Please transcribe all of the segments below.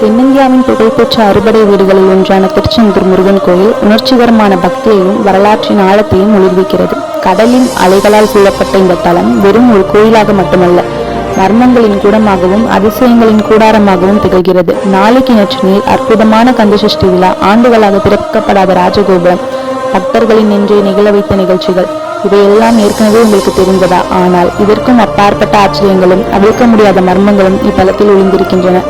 தென்னிந்தியாவின் புகழ்பெற்ற அறுபடை வீடுகளில் ஒன்றான திருச்செந்தூர் முருகன் கோயில் உணர்ச்சிகரமான பக்தியையும் வரலாற்றின் ஆழத்தையும் ஒளிர்விக்கிறது. கடலின் அலைகளால் சூழப்பட்ட இந்த தலம் வெறும் ஒரு கோயிலாக மட்டுமல்ல மர்மங்களின் கூடமாகவும் அதிசயங்களின் கூடாரமாகவும் திகழ்கிறது. நாளைக்கு நேற்று நீர் அற்புதமான கந்தசஷ்டி விழா ஆண்டுகளாக திறக்கப்படாத ராஜகோபுரம். பக்தர்களின் நின்று நிகழ வைத்த நிகழ்ச்சிகள். இவையெல்லாம் ஏற்கனவே உங்களுக்கு தெரிந்ததா? ஆனால் இதற்கும் அப்பாற்பட்ட ஆச்சரியங்களும் அவிழ்க்க முடியாத மர்மங்களும் இப்பலத்தில் ஒளிந்திருக்கின்றன.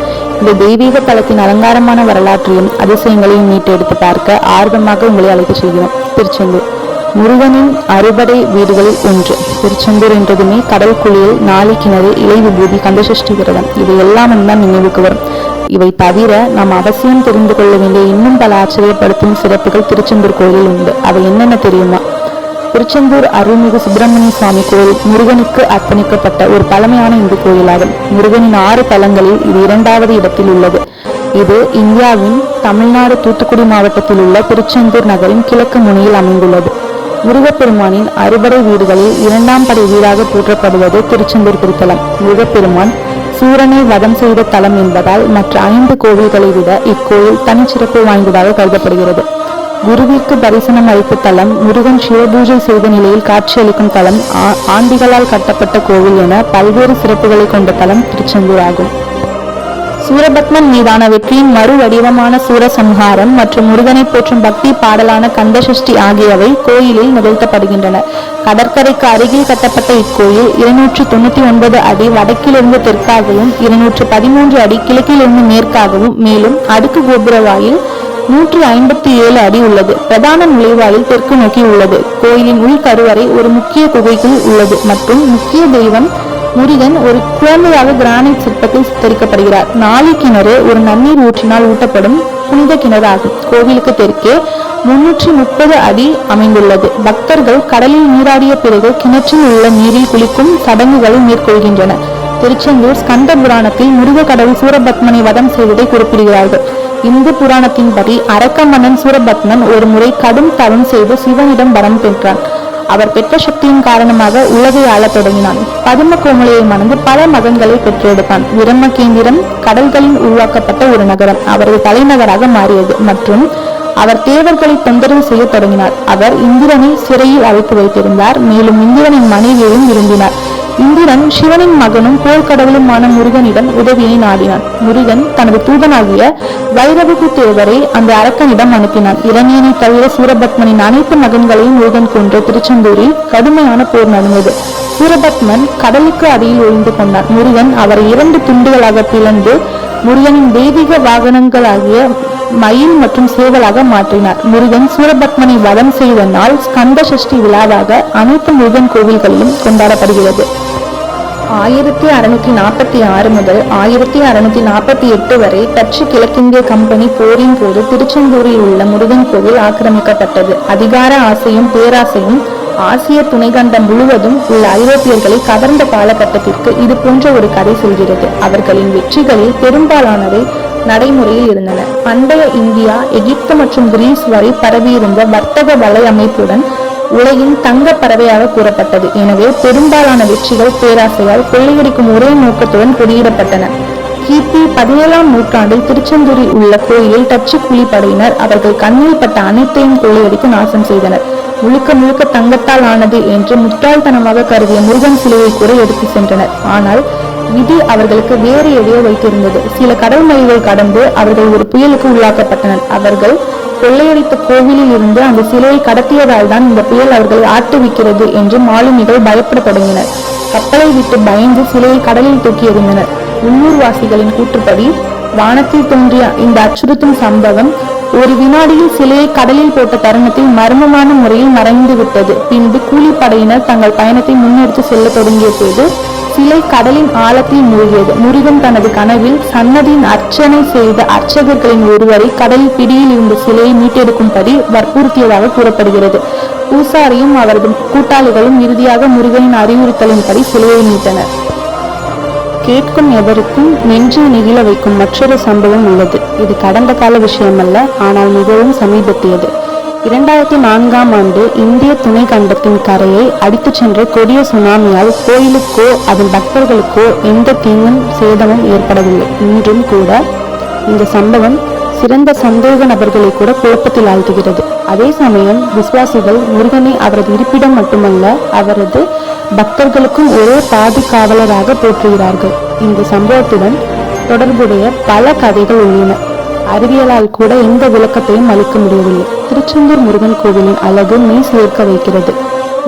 இந்த தெய்வீக தளத்தின் அலங்காரமான வரலாற்றையும் அதிசயங்களையும் மீட்டெடுத்து பார்க்க ஆர்வமாக உங்களை அழைத்து செல்கிறோம். திருச்செந்தூர். முருகனின் அறுபடை வீடுகளில் ஒன்று. திருச்செந்தூர் என்றதுமே கடல் குளியல் நாளை கிணறு இலை விபூதி கந்தசஷ்டி விரதம். இவை எல்லாமும் தான் நினைவுக்கு வரும். இவை தவிர நாம் அவசியம் தெரிந்து கொள்ள வேண்டிய இன்னும் பல ஆச்சரியப்படுத்தும் சிறப்புகள் திருச்செந்தூர் கோயிலில் உண்டு. அவை என்னென்ன தெரியுமா? திருச்செந்தூர் அருள்மிகு சுப்பிரமணிய சுவாமி கோயில் முருகனுக்கு அர்ப்பணிக்கப்பட்ட ஒரு பழமையான இந்து கோயிலாகும். முருகனின் ஆறு தலங்களில் இது இரண்டாவது இடத்தில் உள்ளது. இது இந்தியாவின் தமிழ்நாடு தூத்துக்குடி மாவட்டத்தில் உள்ள திருச்செந்தூர் நகரின் கிழக்கு முனையில் அமைந்துள்ளது. முருகப்பெருமானின் அறுபடை வீடுகளில் இரண்டாம் படை வீடாக போற்றப்படுவது திருச்செந்தூர் திருத்தலம். முருகப்பெருமான் சூரனை வதம் செய்த தலம் என்பதால் மற்ற ஐந்து கோவில்களை விட இக்கோயில் தனிச்சிறப்பு வாய்ந்ததாக கருதப்படுகிறது. குருவிற்கு தரிசனம் அளித்த தலம் முருகன் சிவபூஜை செய்த நிலையில் காட்சியளிக்கும் தலம் ஆண்டிகளால் கட்டப்பட்ட கோவில் என பல்வேறு சிறப்புகளை கொண்ட தலம் திருச்செந்தூர் ஆகும் சூரபத்மன் மீதான வெற்றியின் மறு வடிவமான சூரசம்ஹாரம் மற்றும் முருகனை போற்றும் பக்தி பாடலான கந்தசஷ்டி ஆகியவை கோயிலில் நிகழ்த்தப்படுகின்றன. கடற்கரைக்கு அருகில் கட்டப்பட்ட இக்கோயில் இருநூற்று தொண்ணூத்தி ஒன்பது அடி வடக்கிலிருந்து தெற்காகவும் இருநூற்று பதிமூன்று அடி கிழக்கிலிருந்து மேற்காகவும் மேலும் அடுக்கு கோபுர வாயில் நூற்றி ஐம்பத்தி ஏழு அடி உள்ளது. பிரதான நுழைவாயில் தெற்கு நோக்கி உள்ளது. கோயிலின் உள்கருவறை ஒரு முக்கிய குகைக்குள் உள்ளது. மற்றும் முக்கிய தெய்வம் முருகன் ஒரு குழந்தையாக கிரானைட் சிற்பத்தில் சித்தரிக்கப்படுகிறார். நாளை கிணறு ஒரு நன்னீர் ஊற்றினால் ஊட்டப்படும் புனித கிணறு ஆகும் கோவிலுக்கு தெற்கே முன்னூற்றி முப்பது அடி அமைந்துள்ளது. பக்தர்கள் கடலில் நீராடிய பிறகு கிணற்றில் உள்ள நீரில் குளிக்கும் சடங்குகளை மேற்கொள்கின்றன திருச்செந்தூர் ஸ்கந்த புராணத்தில் முருக கடவுள் சூரபத்மனை வதம் செய்ததை குறிப்பிடுகிறார்கள். இந்து புராணத்தின்படி அரக்க மன்னன் சூரபத்மன் ஒரு முறை கடும் தவம் செய்து சிவனிடம் வரம் பெற்றான். அவர் பெற்ற சக்தியின் காரணமாக உலகை ஆளத் தொடங்கினான். பதும கோமலையை மணந்து பல மகன்களை பெற்றெடுத்தான். விரமகேந்திரம் கடல்களில் உருவாக்கப்பட்ட ஒரு நகரம். அவரது தலைநகராக மாறியது. மற்றும் அவர் தேவர்களை தொந்தரவு செய்ய தொடங்கினார். அவர் இந்திரனை சிறையில் அழைத்து வைத்திருந்தார். மேலும் இந்திரனின் மனைவியையும் விரும்பினார். இந்திரன் சிவனின் மகனும் போர்க்கடவுளுமான முருகனிடம் உதவியை நாடினான். முருகன் தனது தூதனாகிய வைரவகு தேவரை அந்த அரக்கனிடம் அனுப்பினான். இளைஞனை தவிர சூரபத்மனின் அனைத்து மகன்களையும் முருகன் கொன்ற திருச்செந்தூரில் கடுமையான போர் நடந்தது. சூரபத்மன் கடலுக்கு அடியில் ஒளிந்து கொண்டான். முருகன் அவரை இரண்டு துண்டுகளாக பிளந்து முருகனின் தெய்வீக வாகனங்களாகிய மயில் மற்றும் சேவலாக மாற்றினார். முருகன் சூரபத்மனை வதம் செய்த நாள் ஸ்கந்த சஷ்டி விழாவாக அனைத்து முருகன் கோவில்களிலும் கொண்டாடப்படுகிறது. ஆயிரத்தி அறுநூத்தி நாற்பத்தி ஆறு முதல் ஆயிரத்தி அறுநூத்தி நாற்பத்தி எட்டு வரை டச்சு கிழக்கிந்திய கம்பெனி போரின் போது திருச்செந்தூரில் உள்ள முருகன் கோவில் ஆக்கிரமிக்கப்பட்டது. அதிகார ஆசையும் பேராசையும் ஆசிய துணைக்கண்டம் முழுவதும் உள்ள ஐரோப்பியர்களை கவர்ந்த காலகட்டத்திற்கு இது போன்ற ஒரு கதை செல்கிறது. அவர்களின் வெற்றிகளில் பெரும்பாலானவை நடைமுறையில் இருந்தன. பண்டைய இந்தியா எகிப்து மற்றும் கிரீஸ் வரை பரவியிருந்த வர்த்தக வலை அமைப்புடன் உலகின் தங்க பறவையாக கூறப்பட்டது. எனவே பெரும்பாலான வெற்றிகள் பேராசையால் கொள்ளையடிக்கும் ஒரே நோக்கத்துடன் கொடியிடப்பட்டன. கிபி பதினேழாம் நூற்றாண்டில் திருச்செந்தூரில் உள்ள கோயிலில் டச்சு படையினர் அவர்கள் கண்ணில் பட்ட அனைத்தையும் கொள்ளையடித்து நாசம் செய்தனர். முழுக்க முழுக்க தங்கத்தால் ஆனது என்று முட்டாள்தனமாக கருதிய முருகன் சிலையை கூட எடுத்து சென்றனர். ஆனால் விதி அவர்களுக்கு வேறு எதையோ வைத்திருந்தது. சில கடல் மொழிகள் கடந்து அவர்கள் ஒரு புயலுக்கு உள்ளாக்கப்பட்டனர். அவர்கள் கொள்ளையடித்த கோவிலில் இருந்து அந்த சிலையை கடத்தியதால் தான் இந்த புயல் அவர்களை ஆட்டுவிக்கிறது என்று மாலுமிகள் பயப்பட தொடங்கினர். கப்பலை விட்டு பயந்து சிலையை கடலில் தூக்கி எறிந்தனர். உள்ளூர்வாசிகளின் கூற்றுப்படி வானத்தில் தோன்றிய இந்த அச்சுறுத்தும் சம்பவம் ஒரு வினாடியில் சிலையை கடலில் போட்ட தருணத்தில் மர்மமான முறையில் மறைந்து விட்டது பின்பு கூலிப்படையினர் தங்கள் பயணத்தை முன்னெடுத்து செல்ல தொடங்கிய போது சிலை கடலின் ஆழத்தில் மூழ்கியது. முருகன் தனது கனவில் சன்னதியின் அர்ச்சனை செய்த அர்ச்சகர்களின் ஒருவரை கடலில் பிடியில் இருந்த சிலையை மீட்டெடுக்கும்படி வற்புறுத்தியதாக கூறப்படுகிறது. பூசாரியும் அவரது கூட்டாளிகளும் இறுதியாக முருகனின் அறிவுறுத்தலின்படி சிலையை மீட்டனர். கேட்கும் எவருக்கும் நெஞ்சை நெகிழ வைக்கும் மற்றொரு சம்பவம் உள்ளது. இது கடந்த கால விஷயமல்ல ஆனால் மிகவும் சமீபத்தியது. இரண்டாயிரத்தி நான்காம் ஆண்டு இந்திய துணை கண்டத்தின் கரையை அடித்துச் சென்ற கொடிய சுனாமியால் கோயிலுக்கோ அதன் பக்தர்களுக்கோ எந்த தீங்கும் சேதமும் ஏற்படவில்லை. இன்றும் கூட இந்த சம்பவம் சிறந்த சந்தேக நபர்களை கூட குழப்பத்தில் ஆழ்த்துகிறது. அதே சமயம் விசுவாசிகள் முருகனை அவரது இருப்பிடம் மட்டுமல்ல அவரது பக்தர்களுக்கும் ஒரே பாதுகாவலராக போற்றுகிறார்கள். இந்த சம்பவத்துடன் தொடர்புடைய பல கதைகள் உள்ளன. அறிவியலால் கூட எந்த விளக்கத்தையும் அளிக்க முடியவில்லை. திருச்செந்தூர் முருகன் கோவிலின் அழகு மெய் சேர்க்க வைக்கிறது.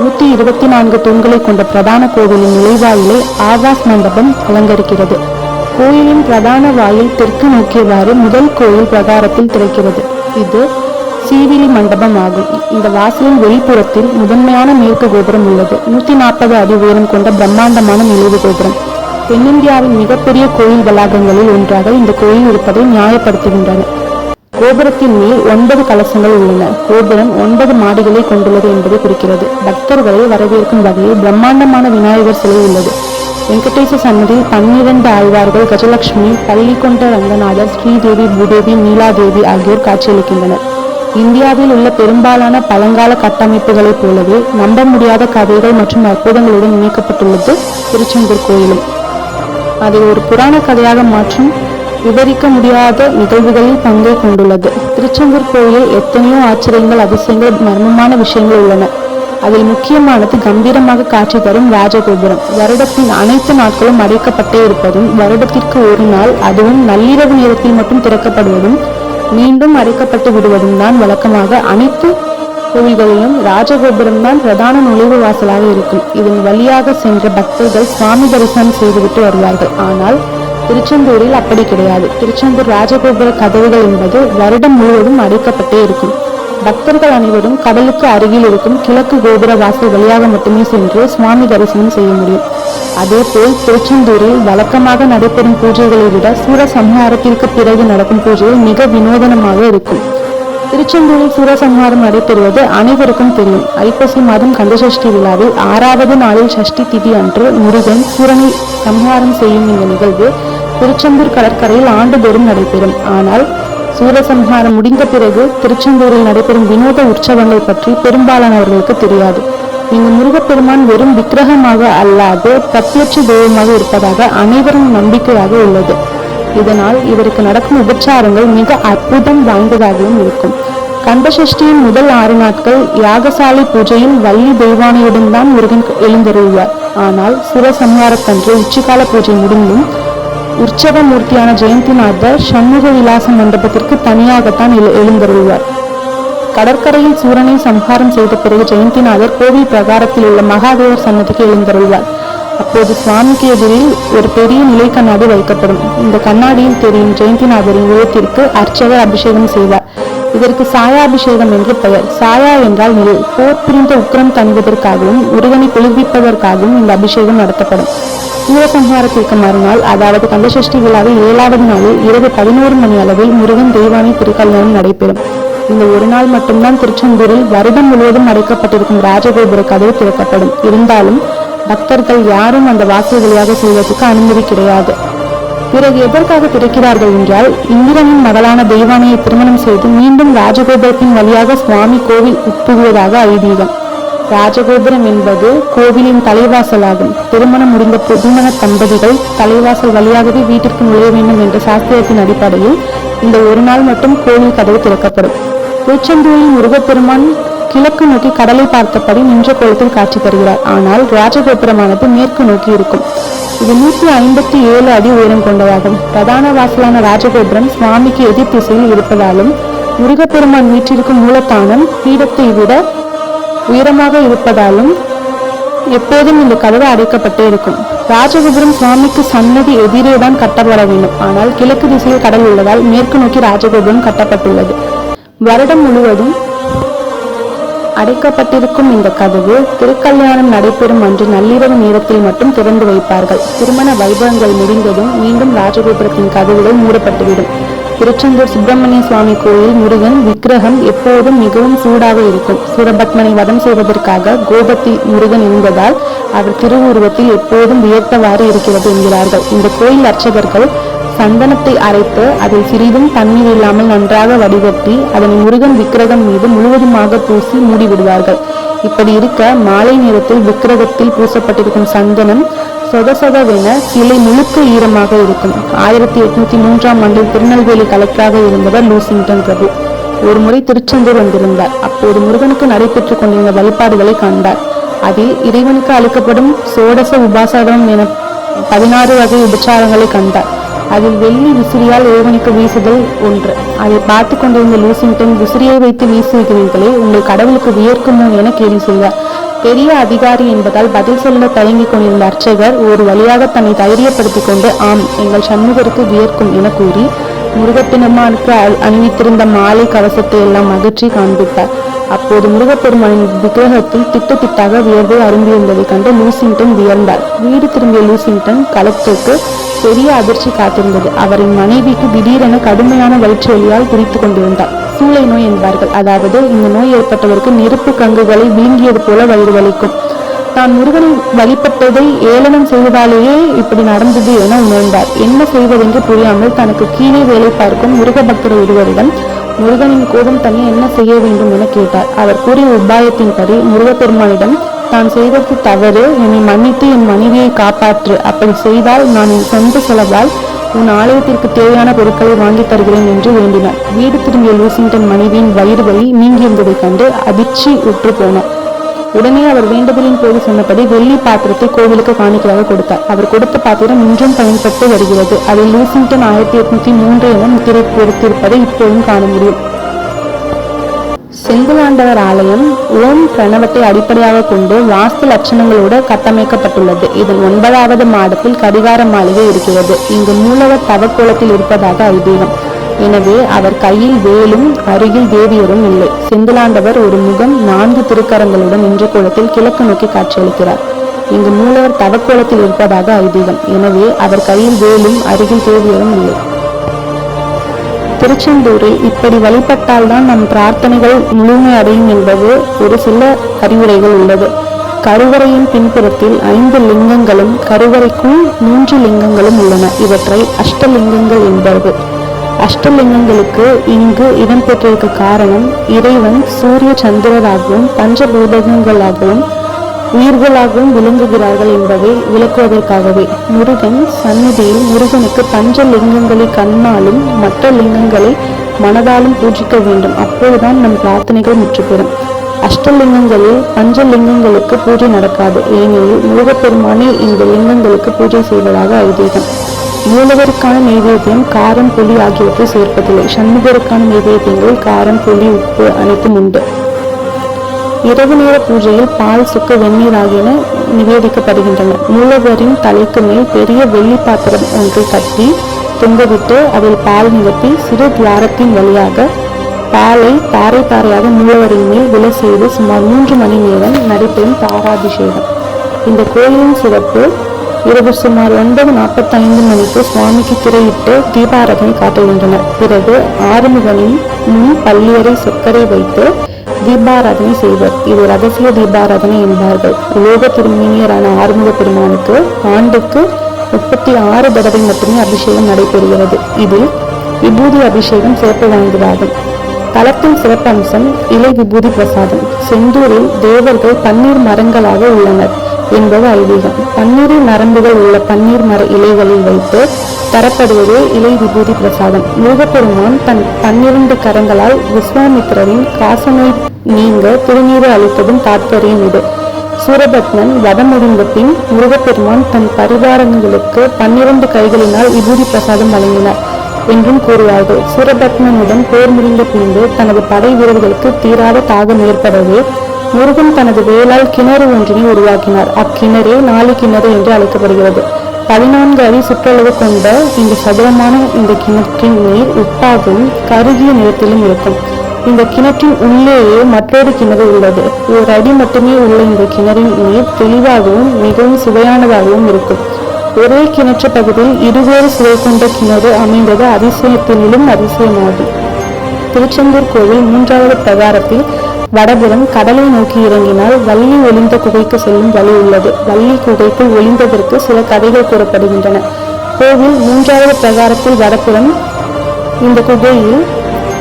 நூத்தி இருபத்தி நான்கு தூண்களை கொண்ட பிரதான கோவிலின் நுழைவாயிலை ஆவாஸ் மண்டபம் அலங்கரிக்கிறது. கோயிலின் பிரதான வாயில் தெற்கு நோக்கியவாறு முதல் கோயில் பிரகாரத்தில் திறக்கிறது. இது சீவிலி மண்டபம் ஆகும் இந்த வாசலின் வெளிப்புறத்தில் முதன்மையான மேற்கு கோபுரம் உள்ளது. நூத்தி நாற்பது அடி உயரம் கொண்ட பிரம்மாண்டமான நினைவு கோபுரம். தென்னிந்தியாவின் மிகப்பெரிய கோயில் வளாகங்களில் ஒன்றாக இந்த கோயில் இருப்பதை நியாயப்படுத்துகின்றன. கோபுரத்தின் மேல் ஒன்பது கலசங்கள் உள்ளன. கோபுரம் ஒன்பது மாடிகளை கொண்டுள்ளது என்பதை குறிக்கிறது. பக்தர்களை வரவேற்கும் வகையில் பிரம்மாண்டமான விநாயகர் சிலை உள்ளது. வெங்கடேச சன்னதியில் பன்னிரண்டு ஆழ்வார்கள் கஜலட்சுமி பள்ளிக்கொண்ட ரங்கநாதர் ஸ்ரீதேவி பூதேவி நீலாதேவி ஆகியோர் காட்சியளிக்கின்றனர். இந்தியாவில் உள்ள பெரும்பாலான பழங்கால கட்டமைப்புகளைப் போலவே நம்ப முடியாத கதைகள் மற்றும் அற்புதங்களுடன் இணைக்கப்பட்டுள்ளது திருச்செந்தூர் கோயிலும். அதை ஒரு புராண கதையாக மாற்றும் விவரிக்க முடியாத நிகழ்வுகளில் பங்கை கொண்டுள்ளது. திருச்செந்தூர் கோயிலில் எத்தனையோ ஆச்சரியங்கள் அதிசயங்கள் மர்மமான விஷயங்கள் உள்ளன. அதில் முக்கியமானது கம்பீரமாக காட்சி தரும் ராஜகோபுரம். வருடத்தின் அனைத்து நாட்களும் அடைக்கப்பட்டே இருப்பதும் வருடத்திற்கு ஒரு நாள் அதுவும் நள்ளிரவு நேரத்தில் மட்டும் திறக்கப்படுவதும் மீண்டும் அடைக்கப்பட்டு விடுவதும் தான் வழக்கமாக அனைத்து கோவில்களிலும் ராஜகோபுரம் தான் பிரதான நுழைவு வாசலாக இருக்கும். இதன் வழியாக சென்ற பக்தர்கள் சுவாமி தரிசனம் செய்துவிட்டு வருவார்கள். ஆனால் திருச்செந்தூரில் அப்படி கிடையாது. திருச்செந்தூர் ராஜகோபுர கதவுகள் என்பது வருடம் முழுவதும் அடைக்கப்பட்டே இருக்கும். பக்தர்கள் அனைவரும் கடலுக்கு அருகில் இருக்கும் கிழக்கு கோபுர வாசல் வழியாக மட்டுமே சென்று சுவாமி தரிசனம் செய்ய முடியும். அதேபோல் திருச்செந்தூரில் வழக்கமாக நடைபெறும் பூஜைகளை விட சூரசம்ஹாரத்திற்கு பிறகு நடக்கும் பூஜைகள் மிக வினோதனமாக இருக்கும். திருச்செந்தூரில் சூரசம்ஹாரம் நடைபெறுவது அனைவருக்கும் தெரியும். ஐப்பசி மாதம் கந்தசஷ்டி விழாவில் ஆறாவது நாளில் சஷ்டி திதி அன்று முருகன் சூரனை சம்ஹாரம் செய்யும் இந்த நிகழ்வு திருச்செந்தூர் கடற்கரையில் ஆண்டுதோறும் நடைபெறும். ஆனால் சூரசம்ஹாரம் முடிந்த பிறகு திருச்செந்தூரில் நடைபெறும் வினோத உற்சவங்கள் பற்றி பெரும்பாலானவர்களுக்கு தெரியாது. இங்கு முருகப்பெருமான் வெறும் விக்கிரகமாக அல்லாது பிரத்யட்ச தெய்வமாக இருப்பதாக அனைவரும் நம்பிக்கையாக உள்ளது. இதனால் இவருக்கு நடக்கும் உபச்சாரங்கள் மிக அற்புதம் வாய்ந்ததாகவும் இருக்கும். கந்தசஷ்டியின் முதல் ஆறு நாட்கள் யாகசாலை பூஜையில் வள்ளி தெய்வானையுடன் தான் முருகன் எழுந்தருள்வார் ஆனால் சிவசம்ஹாரத்தன்று உச்சிகால பூஜை முடிந்தும் உற்சவ மூர்த்தியான ஜெயந்திநாதர் சண்முக விலாச மண்டபத்திற்கு தனியாகத்தான் எழு- எழுந்தருள்வார். கடற்கரையில் சூரனை சம்ஹாரம் செய்த பிறகு ஜெயந்திநாதர் கோவில் பிரகாரத்தில் உள்ள மகாதேவர் சன்னதிக்கு எழுந்தருள்வார். அப்போது சுவாமிக்கு எதிரில் ஒரு பெரிய நிலை கண்ணாடி வைக்கப்படும். இந்த கண்ணாடியில் தெரியும் ஜெயந்திநாதரின் உயரத்திற்கு அர்ச்சகர் அபிஷேகம் செய்வார். இதற்கு சாயா அபிஷேகம் என்று பெயர். சாயா என்றால் நிழல் போர் புரிந்த உக்கிரம் தங்குவதற்காகவும் முருகனை குளிர்விப்பதற்காகவும் இந்த அபிஷேகம் நடத்தப்படும். சூரசம்ஹாரத்திற்கு மறுநாள் அதாவது கந்தசஷ்டி விழாவில் ஏழாவது நாளில் இரவு பதினோரு மணி அளவில் முருகன் தெய்வானை திருக்கல்யாணம் நடைபெறும். இந்த ஒரு நாள் மட்டும்தான் திருச்செந்தூரில் வருடம் முழுவதும் அடைக்கப்பட்டிருக்கும் ராஜகோபுர கதவு திறக்கப்படும். இருந்தாலும் பக்தர்கள் யாரும் அந்த வாசல் வழியாக செல்வதற்கு அனுமதி கிடையாது. பிறகு எதற்காக திறக்கிறார்கள் என்றால் இந்திரனின் மகளான தெய்வானையை திருமணம் செய்து மீண்டும் ராஜகோபுரத்தின் வழியாக சுவாமி கோவில் உட்புகுவதாக ஐதீகம். ராஜகோபுரம் என்பது கோவிலின் தலைவாசலாகும். திருமணம் முடிந்த புதுமண தம்பதிகள் தலைவாசல் வழியாகவே வீட்டிற்கு நுழைய வேண்டும் என்ற சாஸ்திரத்தின் அடிப்படையில் இந்த ஒரு நாள் மட்டும் கோவில் கதவு திறக்கப்படும். திருச்செந்தூரில் முருகப்பெருமான் கிழக்கு நோக்கி கடலை பார்த்தபடி நின்ற கோலத்தில் காட்சி தருகிறார். ஆனால் ராஜகோபுரமானது மேற்கு நோக்கி இருக்கும். இது நூற்றி ஐம்பத்தி ஏழு அடி உயரம் கொண்டதாகும். பிரதான வாசலான ராஜகோபுரம் சுவாமிக்கு எதிர் திசையில் இருப்பதாலும் முருகப்பெருமான் வீற்றிருக்கும் மூலத்தானம் பீடத்தை விட உயரமாக இருப்பதாலும் எப்போதும் இந்த கதவு அடைக்கப்பட்டே இருக்கும். ராஜகோபுரம் சுவாமிக்கு சன்னதி எதிரே தான் கட்டப்பட வேண்டும். ஆனால் கிழக்கு திசையில் கடல் உள்ளதால் மேற்கு நோக்கி ராஜகோபுரம் கட்டப்பட்டுள்ளது. வருடம் முழுவதும் அடைக்கப்பட்டிருக்கும் இந்த கதவு திருக்கல்யாணம் நடைபெறும் அன்று நள்ளிரவு நேரத்தில் மட்டும் திறந்து வைப்பார்கள். திருமண வைபவங்கள் முடிந்ததும் மீண்டும் ராஜகோபுரத்தின் கதவுகள் மூடப்பட்டுவிடும். திருச்செந்தூர் சுப்பிரமணிய சுவாமி கோயில் முருகன் விக்கிரகம் எப்போதும் மிகவும் சூடாக இருக்கும். சூரபத்மனை வதம் செய்வதற்காக கோபத்தில் முருகன் இருந்ததால் அவர் திருவுருவத்தில் எப்போதும் வியர்த்தவாறு இருக்கிறது என்கிறார்கள். இந்த கோயில் அர்ச்சகர்கள் சந்தனத்தை அரைத்து அதில் சிறிதும் தண்ணீர் இல்லாமல் நன்றாக வடிகட்டி அதனை முருகன் விக்கிரகம் மீது முழுவதுமாக பூசி மூடிவிடுவார்கள். இப்படி இருக்க மாலை நேரத்தில் விக்கிரகத்தில் பூசப்பட்டிருக்கும் சந்தனம் சொத சொதவென சிலை முழுக்க ஈரமாக இருக்கும். ஆயிரத்தி எட்நூத்தி மூன்றாம் ஆண்டில் திருநெல்வேலி கலெக்டராக இருந்தவர் லூசிங்டன் பிரபு. ஒரு முறை திருச்செந்தூர் வந்திருந்தார். அப்போது முருகனுக்கு நடைபெற்றுக் கொண்டிருந்த வழிபாடுகளை கண்டார். அதில் இறைவனுக்கு அளிக்கப்படும் சோடச உபாசகரம் என பதினாறு வகை உபச்சாரங்களை கண்டார். அதில் வெள்ளி விசிறியால் இறைவனுக்கு வீசுதல் ஒன்று. அதை பார்த்து கொண்டிருந்த லூசிங்டன் விசிறியை வைத்து வீசுகிறீர்களே உங்கள் கடவுளுக்கு வியர்க்குமோ என கேள்வி செய்தார். பெரிய அதிகாரி என்பதால் பதில் சொல்ல தயங்கிக் கொண்டிருந்த அர்ச்சகர் ஒரு வழியாக தன்னை தைரியப்படுத்திக் கொண்டு ஆம் எங்கள் சண்முகருக்கு வியர்க்கும் என கூறி முருகப்பெருமானுக்கு அணிவித்திருந்த மாலை கவசத்தை எல்லாம் அகற்றி காண்பித்தார். அப்போது முருகப்பெருமானின் விக்கிரகத்தில் திட்டு திட்டாக வியர்வை அரும்பியிருந்ததை கண்டு லூசிங்டன் வியர்ந்தார். வீடு திரும்பிய லூசிங்டன் கலெக்டருக்கு பெரிய அதிர்ச்சி காத்திருந்தது. அவரின் மனைவிக்கு திடீரென கடுமையான வயிற்று வலியால் கொண்டிருந்தார். சூளை நோய் என்பார்கள். அதாவது இந்த நோய் ஏற்பட்டவருக்கு நெருப்பு கங்குகளை விழுங்கியது போல வயிறு வலிக்கும். தான் முருகனை வழிபட்டதை ஏளனம் செய்வதாலேயே இப்படி நடந்தது என உணர்ந்தார். என்ன செய்வதென்று புரியாமல் தனக்கு கீழே வேலை பார்க்கும் முருக பக்தர் ஒருவரிடம் முருகனின் கோபம் தன்னை என்ன செய்ய வேண்டும் என கேட்டார். அவர் கூறிய உபாயத்தின்படி முருகப்பெருமானிடம் தான் செய்தது தவறு. என்னை மன்னித்து என் மனைவியை காப்பாற்று. அப்படி செய்தால் நான் என் சொந்த செலவால் உன் ஆலயத்திற்கு தேவையான பொருட்களை வாங்கி தருகிறேன் என்று வேண்டினார். வீடு திரும்பிய லூசிங்டன் மனைவியின் வயிறு வலி நீங்கியிருந்ததைக் கண்டு அதிர்ச்சி உற்று போனார் உடனே அவர் வேண்டுதலின் போது சொன்னபடி வெள்ளி பாத்திரத்தை கோவிலுக்கு காணிக்கையாக கொடுத்தார். அவர் கொடுத்த பாத்திரம் இன்றும் பயன்பட்டு வருகிறது. அதில் லூசிங்டன் ஆயிரத்தி எட்நூத்தி மூன்று என முத்திரை பொறுத்திருப்பதை இப்போதும் காண முடியும். செங்குலாண்டவர் ஆலயம் ஓம் பிரணவத்தை அடிப்படையாக கொண்டு வாஸ்து லட்சணங்களோடு கட்டமைக்கப்பட்டுள்ளது. இதன் ஒன்பதாவது மாடத்தில் கடிகார மாளிகை இருக்கிறது. இங்கு மூலவர் தவக்கோலத்தில் இருப்பதாக ஐதீகம். எனவே அவர் கையில் வேலும் அருகில் தேவியரும் இல்லை. செந்திலாண்டவர் ஒரு முகம் நான்கு திருக்கரங்களுடன் நின்ற கோலத்தில் கிழக்கு நோக்கி காட்சியளிக்கிறார். இங்கு மூலவர் தவக்கோலத்தில் இருப்பதாக ஐதீகம். எனவே அவர் கையில் வேலும் அருகில் தேவியரும் இல்லை. திருச்செந்தூரில் இப்படி வழிபட்டால்தான் நம் பிரார்த்தனைகள் முழுமை அடையும் என்பது ஒரு சில அறிவுரைகள் உள்ளது. கருவறையின் பின்புறத்தில் ஐந்து லிங்கங்களும் கருவறைக்குள் மூன்று லிங்கங்களும் உள்ளன. இவற்றை அஷ்டலிங்கங்கள் என்பது. அஷ்டலிங்கங்களுக்கு இங்கு இடம்பெற்றிருக்க காரணம் இறைவன் சூரிய சந்திரராகவும் பஞ்சபூதகங்களாகவும் உயிர்களாகவும் விளங்குகிறார்கள் என்பதை விளக்குவதற்காகவே. முருகன் சந்நிதியில் முருகனுக்கு பஞ்ச லிங்கங்களை கண்ணாலும் மற்ற லிங்கங்களை மனதாலும் பூஜிக்க வேண்டும். அப்போதுதான் நம் பிரார்த்தனைகள் முற்றுப்பெறும். அஷ்டலிங்கங்களில் பஞ்சலிங்கங்களுக்கு பூஜை நடக்காது. ஏனெனில் முருகப்பெருமானே இந்த லிங்கங்களுக்கு பூஜை செய்வதாக ஐதீகம். மூலவருக்கான நைவேத்தியம் காரம் புளி ஆகியவற்றை சேர்ப்பதில்லை. சண்முகருக்கான நைவேத்தியங்கள் காரம் புளி உப்பு அனைத்தும் உண்டு. இரவு நேர பூஜையில் பால் சுக்கு வெந்நீர் ஆகியன நிவேதிக்கப்படுகின்றன. மூலவரின் தலைக்கு மேல் பெரிய வெள்ளி பாத்திரம் ஒன்றை கட்டி தொங்கவிட்டு அதில் பால் நிரப்பி சிறு துவாரத்தின் வழியாக பாலை தாரை தாரையாக மூலவரின் மேல் விழ செய்து சுமார் மூன்று மணி நேரம் நடைபெறும் தாராபிஷேகம் இந்த கோயிலின் சிறப்பு இரவு சுமார் ஒன்பது நாற்பத்தைந்து மணிக்கு சுவாமிக்கு திரையிட்டு தீபாராதனை காட்டுகின்றனர். பிறகு ஆறுமுகனின் முன் பள்ளியறை சொக்கரை வைத்து தீபாராதனை செய்வர். இது ரகசிய தீபாராதனை என்பார்கள். உலோக திருமணியரான ஆறுமுக பெருமானுக்கு ஆண்டுக்கு முப்பத்தி ஆறு தடவை மட்டுமே அபிஷேகம் நடைபெறுகிறது. இதில் விபூதி அபிஷேகம் சிறப்பு வாய்ந்ததாகும். தலத்தின் சிறப்பம்சம் இலை விபூதி பிரசாதம். செந்தூரில் தேவர்கள் பன்னீர் மரங்களாக உள்ளனர். என்பது ஐதீகம். பன்னிரு நரம்புகள் உள்ள பன்னீர் மர இலைகளில் வைத்து தரப்படுவதே இலை விபூதி பிரசாதம். முருகப்பெருமான் தன் பன்னிரண்டு கரங்களால் விஸ்வாமித்திரரின் காசநோய் நீங்க திருநீறு அளித்ததும் தாற்பயம் இது. சூரபத்மன் வதம் முடிந்த பின் முருகப்பெருமான் தன் பரிவாரங்களுக்கு பன்னிரண்டு கைகளினால் விபூதி பிரசாதம் வழங்கினார் என்றும் கூறுவார்கள். சூரபத்மனுடன் போர் முடிந்த பின்பு தனது படை வீரர்களுக்கு தீராத தாகம் ஏற்படவே முருகன் தனது வேலால் கிணறு ஒன்றினை உருவாக்கினார். அக்கிணறே நாலு கிணறு என்று அழைக்கப்படுகிறது. பதினான்கு அடி சுற்றளவு கொண்ட இந்த சதுரமான இந்த கிணற்றின் நீர் உப்பாகவும் கருகிய நிறத்திலும் இருக்கும். இந்த கிணற்றின் உள்ளேயே மற்றொரு கிணறு உள்ளது. ஒரு அடி மட்டுமே உள்ள இந்த கிணறின் நீர் தெளிவாகவும் மிகவும் சுவையானதாகவும் இருக்கும். ஒரே கிணற்று பகுதியில் இருவேறு சுவை கொண்ட கிணறு அமைந்தது அதிசயத்தினிலும் அதிசயமாகும். திருச்செந்தூர் கோவில் மூன்றாவது பிரகாரத்தில் வடபுறம் கடலை நோக்கி இறங்கினால் வள்ளி ஒளிந்த குகைக்கு செல்லும் வழி உள்ளது. வள்ளி குகைக்குள் ஒளிந்ததற்கு சில கதைகள் கூறப்படுகின்றன. கோவில் மூன்றாவது பிரகாரத்தில் வடபுறம் இந்த குகையில்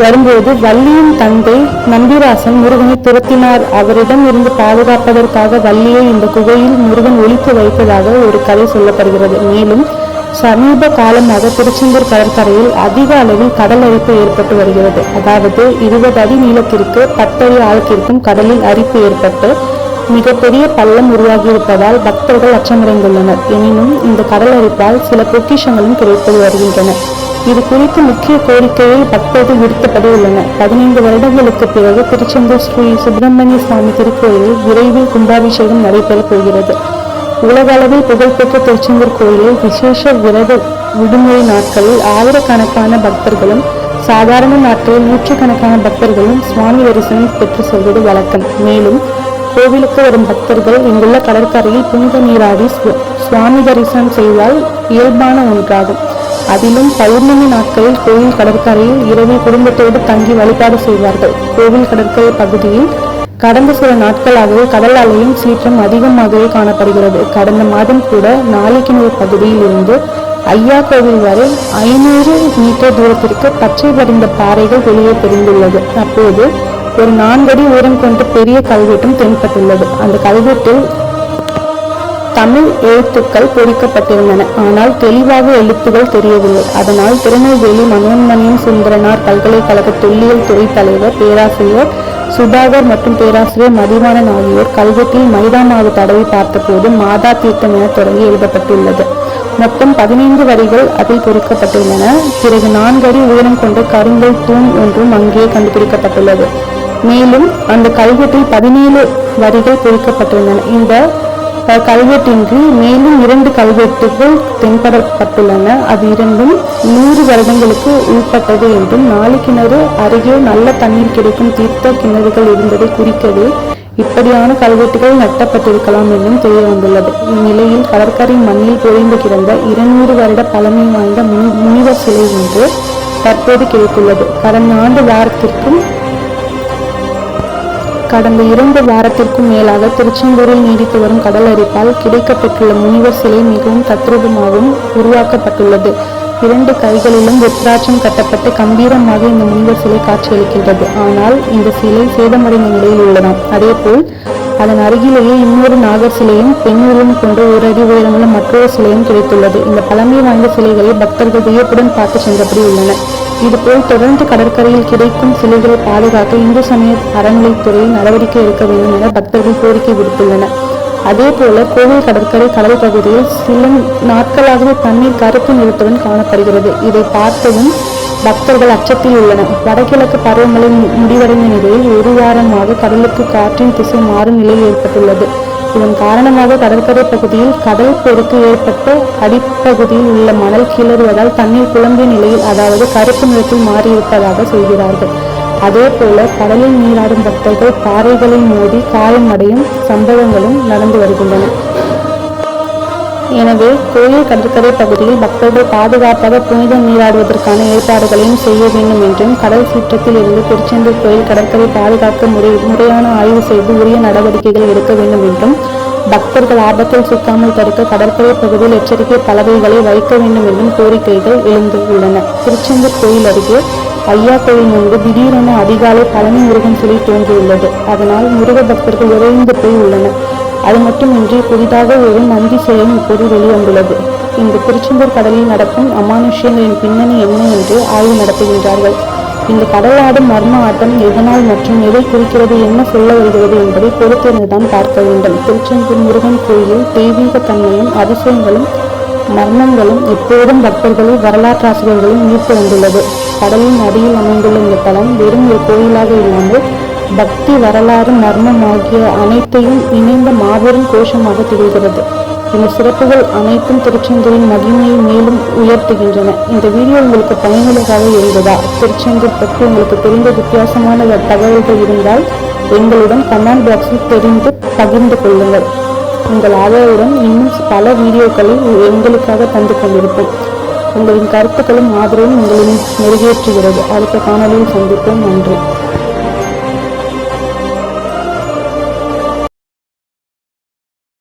வரும்போது வள்ளியின் தந்தை நம்பிராசன் முருகனை துரத்தினார். அவரிடம் இருந்து பாதுகாப்பதற்காக வள்ளியை இந்த குகையில் முருகன் ஒழித்து வைத்ததாக ஒரு கதை சொல்லப்படுகிறது. மேலும் சமீப காலமாக திருச்செந்தூர் கடற்கரையில் அதிக அளவில் கடல் அரிப்பு ஏற்பட்டு வருகிறது. அதாவது இருபது அடி நீளத்திற்கு பத்தடி ஆழத்திற்கும் கடலில் அரிப்பு ஏற்பட்டு மிகப்பெரிய பள்ளம் உருவாகியிருப்பதால் பக்தர்கள் அச்சமடைந்துள்ளனர். எனினும் இந்த கடல் அரிப்பால் சில பொக்கிஷங்களும் கிடைத்து வருகின்றன. இது குறித்து முக்கிய கோரிக்கையை பக்தர்கள் விடுத்தபடி உள்ளன. பதினைந்து வருடங்களுக்கு பிறகு திருச்செந்தூர் ஸ்ரீ சுப்பிரமணிய சுவாமி திருக்கோயிலில் விரைவில் கும்பாபிஷேகம் நடைபெறப் போகிறது. உலக அளவில் புகழ்பெற்ற திருச்செந்தூர் கோயிலில் விசேஷ விரத விடுமுறை நாட்களில் ஆயிரக்கணக்கான பக்தர்களும் சாதாரண நாட்களில் நூற்றுக்கணக்கான பக்தர்களும் சுவாமி தரிசனம் பெற்று செல்வது வழக்கம். மேலும் கோவிலுக்கு வரும் பக்தர்கள் இங்குள்ள கடற்கரையில் புனித நீராடி சு- சுவாமி தரிசனம் செய்தால் இயல்பான ஒன்றாகும். அதிலும் பௌர்ணமி நாட்களில் கோயில் கடற்கரையில் இரவில் குடும்பத்தோடு தங்கி வழிபாடு செய்வார்கள். கோவில் கடற்கரை பகுதியில் கடந்த சில நாட்களாகவே கடல் அலையும் சீற்றம் அதிகமாகவே காணப்படுகிறது. கடந்த மாதம் கூட நாளைக்கிணறு பகுதியில் இருந்து ஐயா கோவில் வரை ஐநூறு மீட்டர் தூரத்திற்கு பச்சை படிந்த பாறைகள் வெளியே தெரிந்துள்ளது. அப்போது ஒரு நான்கடி உயரம் கொண்ட பெரிய கல்வெட்டும் தென்பட்டுள்ளது. அந்த கல்வெட்டில் தமிழ் எழுத்துக்கள் பொறிக்கப்பட்டிருந்தன. ஆனால் தெளிவாக எழுத்துகள் தெரியவில்லை. அதனால் திருநெல்வேலி மனோன்மணியம் சுந்தரனார் பல்கலைக்கழக தொல்லியல் துறை தலைவர் பேராசிரியர் சுதாகர் மற்றும் பேராசிரியர் மதிவாணன் ஆகியோர் கல்வெட்டில் மைதா மாவு தடவி பார்த்தபோது மாதா தீர்த்தம் என தொடங்கி எழுதப்பட்டுள்ளது. மொத்தம் பதினைந்து வரிகள் அதில் பொறிக்கப்பட்டுள்ளன. பிறகு நான்கு அடி உயரம் கொண்ட கருங்கல் தூண் ஒன்றும் அங்கே கண்டுபிடிக்கப்பட்டுள்ளது. மேலும் அந்த கல்வெட்டில் பதினேழு வரிகள் பொறிக்கப்பட்டுள்ளன. இந்த கல்வெட்டின்றி மேலும் இரண்டு கல்வெட்டுகள் தென்படப்பட்டுள்ளன. அது இரண்டும் நூறு வருடங்களுக்கு உள்பட்டது என்றும் நாளுக்கிணறு அருகே நல்ல தண்ணீர் கிடைக்கும் தீர்த்த கிணறுகள் இருந்ததை குறிக்கவே இப்படியான கல்வெட்டுகள் நட்டப்பட்டிருக்கலாம் என்றும் தெரிய வந்துள்ளது இந்நிலையில் கடற்கரை மண்ணில் பொழிந்து கிடந்த இருநூறு வருட பழமை வாய்ந்த முனிவர் சிலை ஒன்று தற்போது கிடைத்துள்ளது. கடந்த ஆண்டு வாரத்திற்கும் கடந்த இரண்டு வாரத்திற்கும் மேலாக திருச்செந்தூரில் நீடித்து வரும் கடல் அரிப்பால் கிடைக்கப்பெற்றுள்ள முனிவர் சிலை மிகவும் தத்ரூபமாகவும் உருவாக்கப்பட்டுள்ளது. இரண்டு கைகளிலும் ருத்ராட்சம் கட்டப்பட்டு கம்பீரமாக இந்த முனிவர் சிலை காட்சியளிக்கின்றது. ஆனால் இந்த சிலை சேதமடைந்த நிலையில் உள்ளதாம். அதேபோல் அதன் அருகிலேயே இன்னொரு நாகர் சிலையும் பெண் உருவம் கொண்ட ஒரு அடி உயரமுள்ள மற்றொரு சிலையும் கிடைத்துள்ளது. இந்த பழமை வாய்ந்த சிலைகளை பக்தர்கள் வியப்புடன் பார்த்து சென்றபடி உள்ளன இதுபோல் தொடர்ந்து கடற்கரையில் கிடைக்கும் சிலைகளை பாதுகாக்க இந்து சமய அறநிலைத்துறை நடவடிக்கை எடுக்க வேண்டும் என பக்தர்கள் கோரிக்கை விடுத்துள்ளனர். அதே போல கோவில் கடற்கரை கடல் பகுதியில் சில நாட்களாகவே தண்ணீர் கருப்பு நிறத்துடன் காணப்படுகிறது. இதை பார்த்ததும் பக்தர்கள் அச்சத்தில் உள்ளனர். வடகிழக்கு பருவமழை முடிவடைந்த நிலையில் ஒரு வாரமாக கடலுக்கு காற்றின் திசை மாறும் நிலை ஏற்பட்டுள்ளது. இதன் காரணமாக கடற்கரை பகுதியில் கடல் பெருக்கு ஏற்பட்டு அடிப்பகுதியில் உள்ள மணல் கிளறுவதால் தண்ணீர் குழம்பிய நிலையில் அதாவது கருப்பு நிறத்தில் மாறியிருப்பதாக சொல்கிறார்கள். அதே போல கடலில் நீராடும் பக்தர்கள் பாறைகளை மோதி காயமடையும் சம்பவங்களும் நடந்து வருகின்றன. எனவே கோயில் கடற்கரை பகுதியில் பக்தர்கள் பாதுகாப்பாக புனித நீராடுவதற்கான ஏற்பாடுகளையும் செய்ய வேண்டும் என்றும் கடல் சீற்றத்தில் இருந்து திருச்செந்தூர் கோயில் கடற்கரை பாதுகாக்க முறை முறையான ஆய்வு செய்து உரிய நடவடிக்கைகள் எடுக்க வேண்டும் என்றும் பக்தர்கள் ஆபத்தில் சிக்காமல் தடுக்க கடற்கரை பகுதியில் எச்சரிக்கை பலகைகளை வைக்க வேண்டும் என்றும் கோரிக்கைகள் எழுந்துள்ளன. திருச்செந்தூர் கோயில் அருகே ஐயா கோயில் முன்பு திடீரென அதிகாலை பழனி முருகன் சிலை தோன்றியுள்ளது. அதனால் முருக பக்தர்கள் விரைந்து போய் உள்ளனர். அது மட்டுமின்றி புதிதாக ஒரு நந்தி செயலும் இப்போது வெளிவந்துள்ளது. இந்த திருச்செந்தூர் கடலில் நடக்கும் அமானுஷ்யங்களின் பின்னணி என்ன என்று ஆய்வு நடத்துகின்றார்கள். இந்த கடலாடும் மர்ம ஆட்டம் எதனால் மற்றும் எதை குறிக்கிறது என்ன சொல்ல வருகிறது என்பதை பொறுத்திருந்துதான் பார்க்க வேண்டும். திருச்செந்தூர் முருகன் கோயிலில் தெய்வீக தன்மையும் அதிசயங்களும் மர்மங்களும் எப்போதும் பக்தர்களை வரலாற்றாசிரியர்களும் ஈர்த்து வந்துள்ளது. கடலின் அடியில் அமைந்துள்ள இந்த தலம் வெறும் ஒரு கோயிலாக இல்லாமல் பக்தி வரலாறு மர்மம் ஆகிய அனைத்தையும் இணைந்த மாபெரும் கோஷமாக திகழ்கிறது. இந்த சிறப்புகள் அனைத்தும் திருச்செந்தூரின் மகிமையை மேலும் உயர்த்துகின்றன. இந்த வீடியோ உங்களுக்கு பயனுள்ளதாக இருந்ததா? திருச்செந்தூர் பற்றி உங்களுக்கு தெரிந்த வித்தியாசமான தகவல்கள் இருந்தால் எங்களுடன் கமெண்ட் பாக்ஸில் தெரிந்து பகிர்ந்து கொள்ளுங்கள். உங்கள் ஆதரவுடன் இன்னும் பல வீடியோக்களை எங்களுக்காக தந்து கொண்டிருப்போம். உங்களின் கருத்துக்களும் ஆதரவும் உங்களின் மெருகேற்றுகிறது அடுத்த காணொலியில் சந்திப்போம். நன்றி.